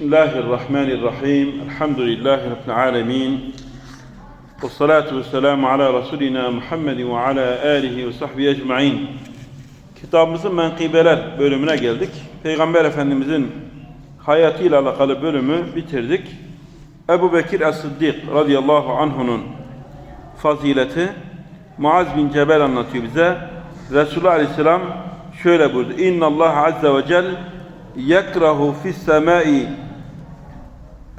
Bismillahirrahmanirrahim. Elhamdülillahi Rabbil alemin. Ve salatu ve selamu ala Resulina Muhammedin ve ala alihi ve sahbihi ecma'in. Kitabımızın menkıbeler bölümüne geldik. Peygamber Efendimizin hayatıyla alakalı bölümü bitirdik. Ebu Bekir Es-Siddik radıyallahu anh'unun fazileti Muaz bin Cebel anlatıyor bize. Resulullah Aleyhisselam şöyle buyurdu. İnna Allah Azze ve Celle yekrahu fis semai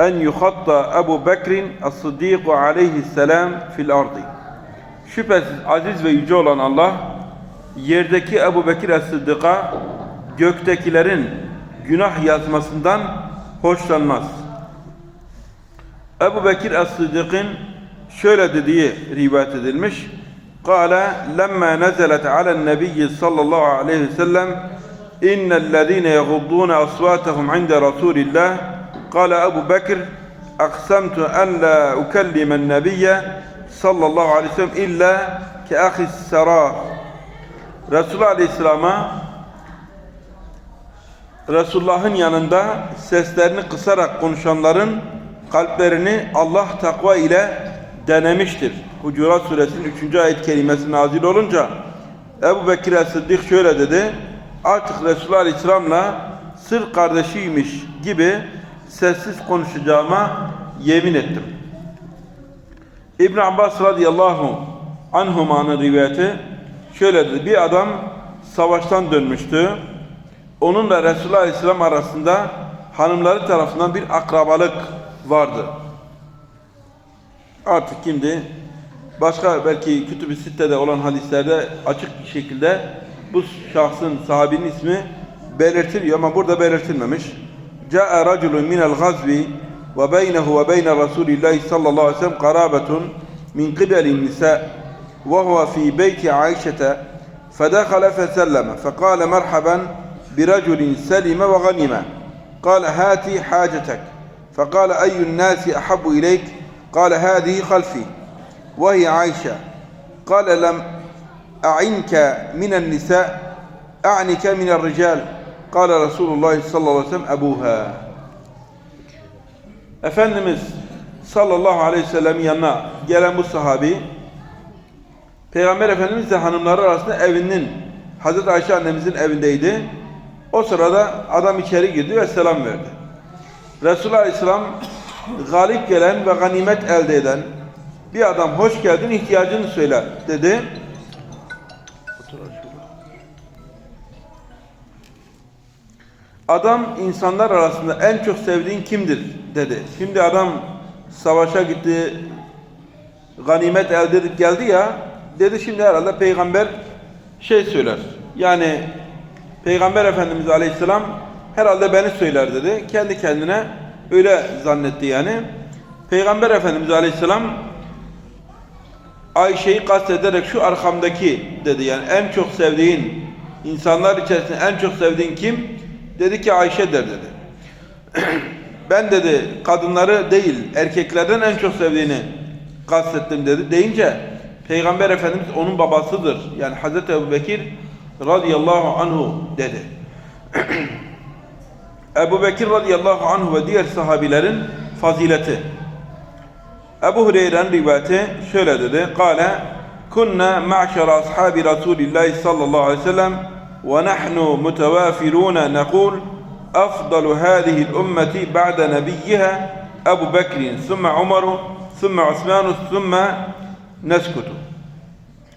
en yuhatta Ebu Bekrin as-Siddiku aleyhisselam fil ardi. Şüphesiz aziz ve yüce olan Allah yerdeki Ebu Bekir es-Sıddık'a göktekilerin günah yazmasından hoşlanmaz. Ebu Bekir es-Sıddık'ın şöyle dediği rivayet edilmiş. Kale lemme nezelet alen nebiyyi sallallahu aleyhi ve sellem innellezine yeguddûne asvâtehum inde Resulillah قال أبو بكر أقسمت أن لا أكلم النبي صلى الله عليه وسلم إلا كأخي السراء Resulullah Aleyhisselam'a Resulullah'ın yanında seslerini kısarak konuşanların kalplerini Allah takva ile denemiştir. Hucurat suresinin 3. ayet kelimesi nazil olunca Ebu Bekir Es-Sıddık şöyle dedi. Artık Resulullah Aleyhisselam'la sır kardeşiymiş gibi sessiz konuşacağıma yemin ettim. İbn Abbas radıyallahu anhumanın rivayeti şöyle dedi. Bir adam savaştan dönmüştü. Onunla Resulullah Aleyhisselam arasında hanımları tarafından bir akrabalık vardı. Artık şimdi başka belki kütüb-i sittede olan hadislerde açık bir şekilde bu şahsın sahabinin ismi belirtiliyor ama burada belirtilmemiş. جاء رجل من الغزو وبينه وبين رسول الله صلى الله عليه وسلم قرابة من قبل النساء وهو في بيت عائشة فدخل فسلم فقال مرحبا برجل سلم وغنم قال هاتي حاجتك فقال أي الناس أحب إليك؟ قال هذه خلفي وهي عائشة قال لم أعنك من النساء أعنك من الرجال. Kale Resulullah sallallahu aleyhi ve sellem ebuha. Efendimiz sallallahu aleyhi ve sellem yanına gelen bu sahabi Peygamber Efendimiz de hanımları arasında evinin Hazreti Ayşe annemizin evindeydi. O sırada adam içeri girdi ve selam verdi. Resulullah Aleyhisselam galip gelen ve ganimet elde eden bir adam hoş geldin ihtiyacını söyle dedi. Adam insanlar arasında en çok sevdiğin kimdir dedi. Şimdi adam savaşa gitti, ganimet elde edip geldi ya, dedi şimdi herhalde peygamber şey söyler. Yani peygamber efendimiz aleyhisselam herhalde beni söyler dedi. Kendi kendine öyle zannetti yani. Peygamber efendimiz aleyhisselam Ayşe'yi kastederek şu arkamdaki dedi yani en çok sevdiğin insanlar içerisinde en çok sevdiğin kim? Dedi ki Ayşe der dedi. ben dedi kadınları değil erkeklerden en çok sevdiğini kastettim dedi. Deyince Peygamber Efendimiz onun babasıdır. Yani Hazreti Ebu Bekir radıyallahu anhu dedi. Ebu Bekir radıyallahu anhu ve diğer sahabilerin fazileti. Ebu Hureyre'nin rivayeti şöyle dedi. Kale kunna ma'şara ashabi Resulillahi sallallahu aleyhi ve sellem nahnu mutevafirun nekul afdalu hadihi ümmeti ba'da nebiyyiha Ebu Bekrin sümme Umaru sümme Osmanu sümme neskutu.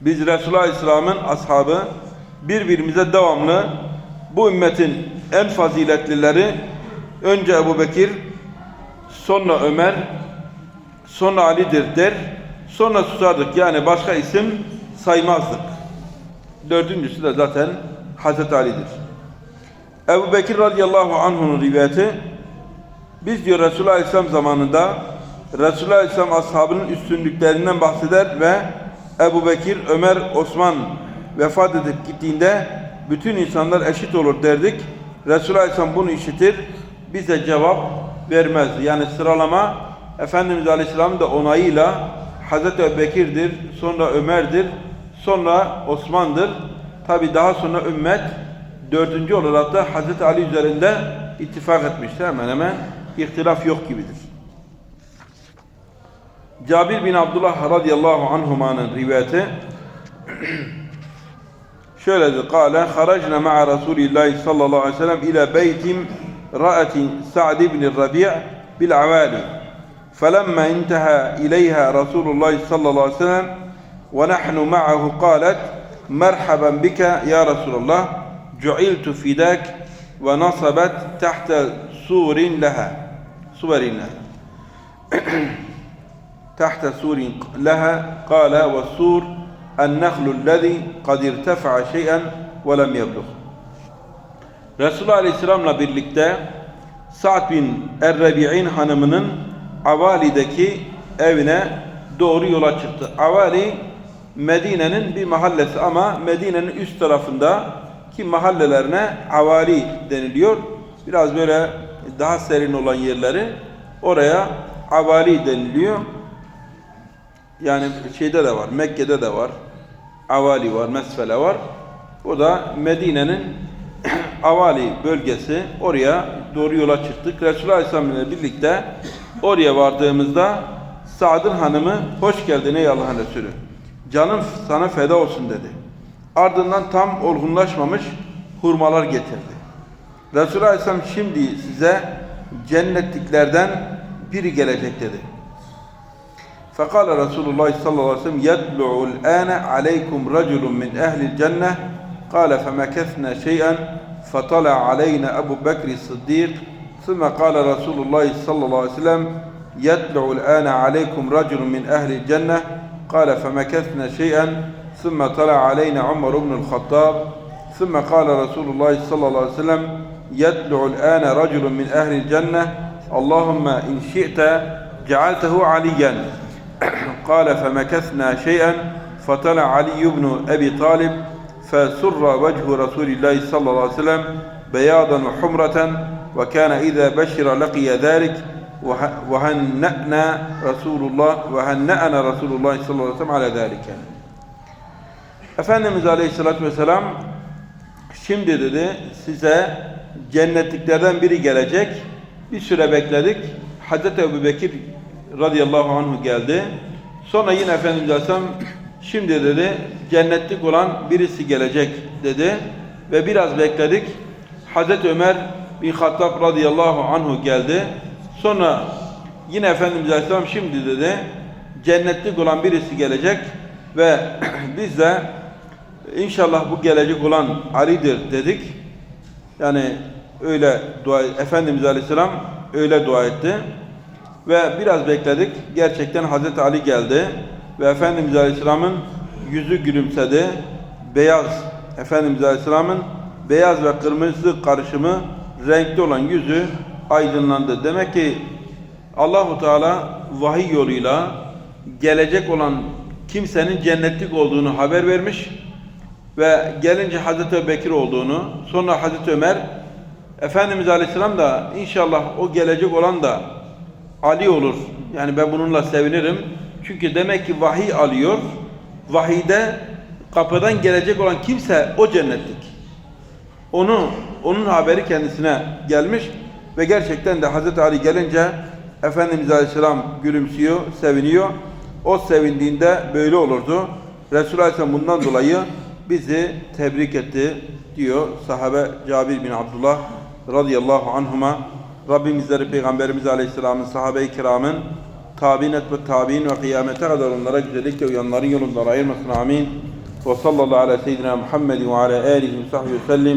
Biz Resulullah Aleyhisselam'ın ashabı birbirimize devamlı bu ümmetin en faziletlileri önce Ebu Bekir sonra Ömer sonra Ali'dir der sonra susardık yani başka isim saymazdık. Dördüncüsü de zaten Hazreti Ali'dir. Ebu Bekir radıyallahu anh'un rivayeti biz diyor Resulullah Aleyhisselam zamanında Resulullah Aleyhisselam ashabının üstünlüklerinden bahseder ve Ebu Bekir, Ömer, Osman vefat edip gittiğinde bütün insanlar eşit olur derdik. Resulullah Aleyhisselam bunu işitir, bize cevap vermezdi. Yani sıralama Efendimiz Aleyhisselam'ın da onayıyla Hazreti Bekir'dir, sonra Ömer'dir, sonra Osman'dır. Tabi daha sonra ümmet dördüncü olarak da Hazreti Ali üzerinde ittifak etmişti. Hemen hemen ihtilaf yok gibidir. Cabir bin Abdullah radıyallahu anhumanın rivayeti şöyledir. Kale haracna ma'a Resulillahi sallallahu aleyhi ve sellem ile beytim ra'atin Sa'd ibn Rabi' bil avali. Felemma intaha ileyha Resulullah sallallahu aleyhi ve sellem ve nahnu ma'ahu kalet قالت مرحبا بك يا رسول الله جعلت فداك ونصبت تحت سور لها سور لها تحت سور لها قال والسور النخل الذي قد ارتفع شيئا ولم يبلغ Resulullah Aleyhisselam'la birlikte Sa'd bin Er-Rabi'in hanımının Avali'deki evine doğru yola çıktı. Avali Medine'nin bir mahallesi ama Medine'nin üst tarafında ki mahallelerine Avali deniliyor. Biraz böyle daha serin olan yerleri oraya Avali deniliyor. Yani şeyde de var, Mekke'de de var. Avali var, Mesfele var. O da Medine'nin Avali bölgesi. Oraya doğru yola çıktık. Resulullah Aleyhisselam ile birlikte oraya vardığımızda Sa'd'ın hanımı hoş geldin ey Allah'ın Resulü Canım sana feda olsun dedi. Ardından tam olgunlaşmamış hurmalar getirdi. Resulullah Aleyhisselam şimdi size cennetliklerden biri gelecek dedi. فقال رسول الله صلى الله عليه وسلم يطلع الآن عليكم رجل من أهل الجنة قال فمكثنا شيئا فطلع علينا أبو بكر الصديق ثم قال رسول الله صلى الله عليه وسلم يطلع الآن عليكم رجل من أهل الجنة قال فمكثنا شيئا. ثم طلع علينا عمر بن الخطاب. ثم قال رسول الله صلى الله عليه وسلم يطلع الآن رجل من أهل الجنة. اللهم إن شئت جعلته عليا. قال فمكثنا شيئا. فطلع علي بن أبي طالب فسر وجه رسول الله صلى الله عليه وسلم بياضا وحمرة. وكان إذا بشر لقي ذلك. ve henna'na Resulullah ve henna'na Resulullah sallallahu aleyhi ve sellem ala zalike. Efendimiz Aleyhisselatü Vesselam şimdi dedi size cennetliklerden biri gelecek. Bir süre bekledik. Hazreti Ebu Bekir radıyallahu anhu geldi. Sonra yine Efendimiz Aleyhisselam şimdi dedi cennetlik olan birisi gelecek dedi. Ve biraz bekledik. Hazreti Ömer bin Hattab radıyallahu anhu geldi. Sonra yine Efendimiz Aleyhisselam şimdi dedi cennetlik olan birisi gelecek ve biz de inşallah bu gelecek olan Ali'dir dedik. Yani öyle dua Efendimiz Aleyhisselam öyle dua etti. Ve biraz bekledik. Gerçekten Hazreti Ali geldi ve Efendimiz Aleyhisselam'ın yüzü gülümsedi. Beyaz Efendimiz Aleyhisselam'ın beyaz ve kırmızı karışımı renkli olan yüzü aydınlandı. Demek ki Allahu Teala vahiy yoluyla gelecek olan kimsenin cennetlik olduğunu haber vermiş ve gelince Hazreti Bekir olduğunu, sonra Hazreti Ömer, Efendimiz Aleyhisselam da inşallah o gelecek olan da Ali olur. Yani ben bununla sevinirim. Çünkü demek ki vahiy alıyor. Vahide kapıdan gelecek olan kimse o cennetlik. Onu onun haberi kendisine gelmiş ve gerçekten de Hazreti Ali gelince Efendimiz Aleyhisselam gülümsüyor, seviniyor. O sevindiğinde böyle olurdu. Resulullah Aleyhisselam bundan dolayı bizi tebrik etti diyor sahabe Cabir bin Abdullah radıyallahu anhuma. Rabbim bizleri Peygamberimiz Aleyhisselam'ın sahabe-i kiramın tabi'in et ve tabi'in ve kıyamete kadar onlara güzellikle uyanların yolundan ayırmasın amin. Ve sallallahu ala seyyidina Muhammed ve ala alihi ve ve